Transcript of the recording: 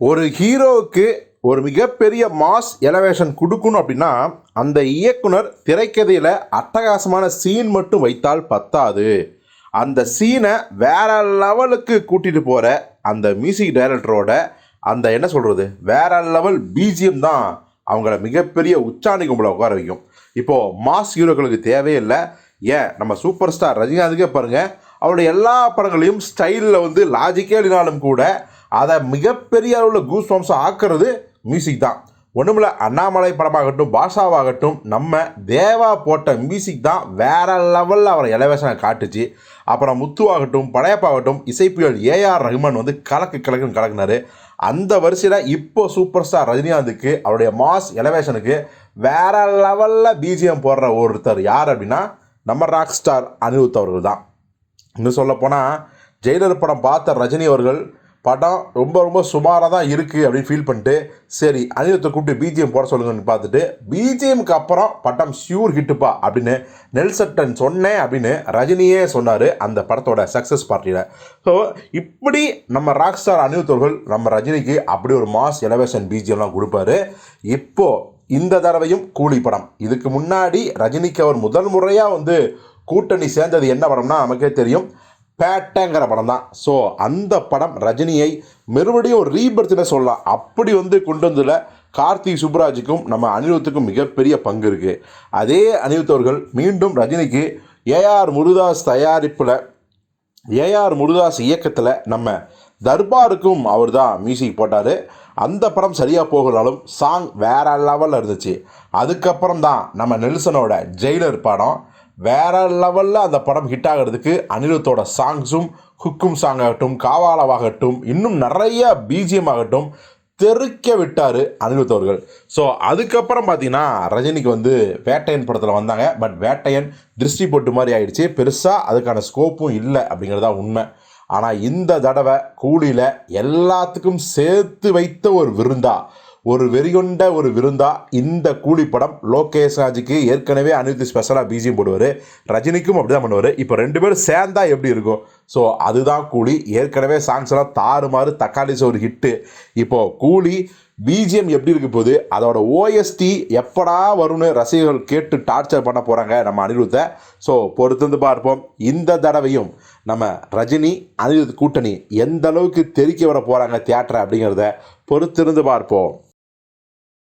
ஒரு ஹீரோவுக்கு ஒரு மிகப்பெரிய மாஸ் எலவேஷன் கொடுக்கணும் அப்படின்னா அந்த இயக்குனர் திரைக்கதையில் அட்டகாசமான சீன் மட்டும் வைத்தால் பத்தாது. அந்த சீனை வேற லெவலுக்கு கூட்டிகிட்டு போகிற அந்த மியூசிக் டைரக்டரோட அந்த என்ன சொல்கிறது வேற லெவல் பிஜிஎம் தான் அவங்கள மிகப்பெரிய உச்சாணி கும்பலை உட்கார வைக்கும். இப்போது மாஸ் ஹீரோக்களுக்கு தேவையில்லை ஏன்? நம்ம சூப்பர் ஸ்டார் ரஜினிகாந்துக்கே பாருங்கள் அவருடைய எல்லா படங்களையும் ஸ்டைலில் வந்து லாஜிக்கே இல்லைனாலும் கூட அதை மிகப்பெரிய அளவில் கூஸ் பம்ப்ஸாக ஆக்குறது மியூசிக் தான். ஒன்றுமில்ல அண்ணாமலை படமாகட்டும் பாஷாவாகட்டும் நம்ம தேவா போட்ட மியூசிக் தான் வேறு லெவலில் அவரை எலவேஷனை காட்டுச்சு. அப்புறம் முத்துவாகட்டும் படையப்பாகட்டும் இசைப்புயல் ஏஆர் ரஹ்மான் வந்து கலக்கு கலக்குன்னு கலக்குனாரு. அந்த வரிசையில் இப்போ சூப்பர் ஸ்டார் ரஜினிகாந்துக்கு அவருடைய மாஸ் எலவேஷனுக்கு வேற லெவலில் பிஜிஎம் போடுற ஒருத்தர் யார் அப்படின்னா நம்ம ராக் ஸ்டார் அனிருத் அவர்கள் தான். இன்னும் சொல்லப்போனால் ஜெயிலர் படம் பார்த்த ரஜினி அவர்கள் படம் ரொம்ப ரொம்ப சுமாராக தான் இருக்குது அப்படின்னு ஃபீல் பண்ணிட்டு சரி அனிருத்தை கூப்பிட்டு பிஜிஎம் போட சொல்லுங்கன்னு பார்த்துட்டு பிஜிஎம்க்கு அப்புறம் படம் ஷியூர் ஹிட்டுப்பா அப்படின்னு நெல்சட்டன் சொன்னேன் அப்படின்னு ரஜினியே சொன்னார் அந்த படத்தோட சக்ஸஸ் பார்ட்டியில் ஸோ இப்படி நம்ம ராக் ஸ்டார் அனிருத் நம்ம ரஜினிக்கு அப்படி ஒரு மாஸ் எலவேஷன் பிஜிஎம்லாம் கொடுப்பாரு. இப்போது இந்த தடவையும் கூலி படம். இதுக்கு முன்னாடி ரஜினிக்கு அவர் முதல் முறையாக வந்து கூட்டணி சேர்ந்தது என்ன படம்னா நமக்கே தெரியும். பேட்டங்கிற படம் தான் ஸோ அந்த படம் ரஜினியை மறுபடியும் ஒரு ரீபர்த்னே சொல்லலாம். அப்படி வந்து கொண்டு வந்ததில் கார்த்திக் சுப்ராஜுக்கும் நம்ம அனிருத்துக்கும் மிகப்பெரிய பங்கு இருக்குது அதே அனிருத் அவர்கள் மீண்டும் ரஜினிக்கு ஏஆர் முருதாஸ் தயாரிப்பில் ஏஆர் முருதாஸ் இயக்கத்தில் நம்ம தர்பாருக்கும் அவர் தான் மியூசிக் போட்டார். அந்த படம் சரியாக போகலாலும் சாங் வேற லெவலில் இருந்துச்சு. அதுக்கப்புறம் தான் நம்ம நெல்சனோட ஜெயிலர் படம். வேற லெவலில் அந்த படம் ஹிட் ஆகிறதுக்கு அனிருத்தோட சாங்ஸும் ஹுக்கும் சாங் ஆகட்டும் காவாலாவாகட்டும் இன்னும் நிறைய பிஜிஎம் ஆகட்டும் தெறிக்க விட்டார் அனிருத் அவர்கள். ஸோ அதுக்கப்புறம் பார்த்தீங்கன்னா ரஜினிக்கு வந்து வேட்டையன் படத்தில் வந்தாங்க. பட் வேட்டையன் திருஷ்டி போட்டு மாதிரி ஆயிடுச்சு. பெருசாக அதுக்கான ஸ்கோப்பும் இல்லை அப்படிங்கிறதா உண்மை. ஆனால் இந்த தடவை கூலியில் எல்லாத்துக்கும் சேர்த்து வைத்த ஒரு விருந்தா ஒரு வெறிகொண்ட ஒரு விருந்தா இந்த கூலி படம் லோகேஷ் ராஜுக்கு ஏற்கனவே அனிருத் ஸ்பெஷலாக பிஜிஎம் போடுவார். ரஜினிக்கும் அப்படி தான் பண்ணுவார். இப்போ ரெண்டு பேரும் சேர்ந்தா எப்படி இருக்கும்? ஸோ அதுதான் கூலி. ஏற்கனவே சாங்ஸ் எல்லாம் தாறுமாறு தக்காளி சோறு ஹிட்டு இப்போது கூலி பிஜிஎம் எப்படி இருக்க போகுது? அதோட ஓஎஸ்டி எப்படா வரும்னு ரசிகர்கள் கேட்டு டார்ச்சர் பண்ண போகிறாங்க நம்ம அனிருத்தை. ஸோ பொறுத்திருந்து பார்ப்போம். இந்த தடவையும் நம்ம ரஜினி அனிருத் கூட்டணி எந்த அளவுக்கு தெறிக்க வர போகிறாங்க தியேட்டரை அப்படிங்கிறத பொறுத்திருந்து பார்ப்போம்.